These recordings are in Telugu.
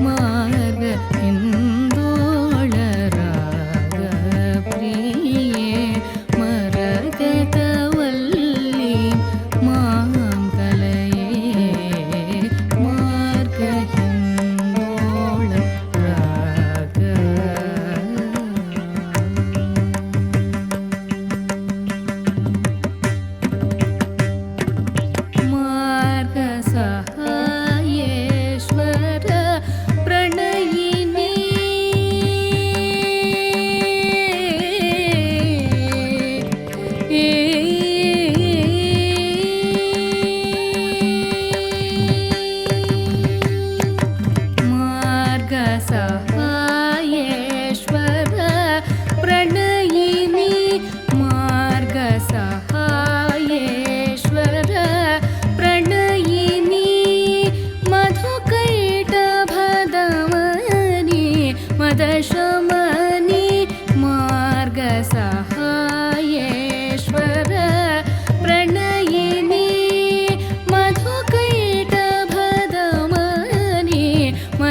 माँ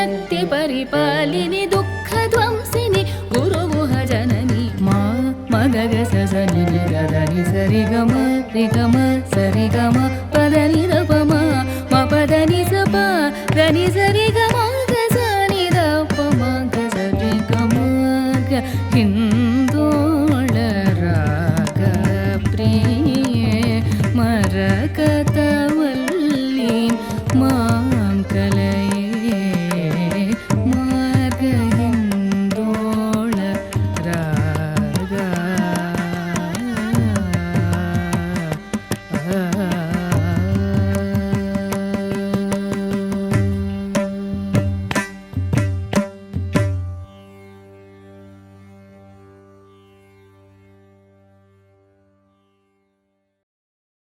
శక్తి పరిపాలిని దుఃఖ ధ్వంసిని గురువు జనని మా మగగ సజని గదని సరిగమ రిగమ సరిగమ పదని రపమ మా పదని సప దని సరిగమ గజని రపమ గజ రిగమ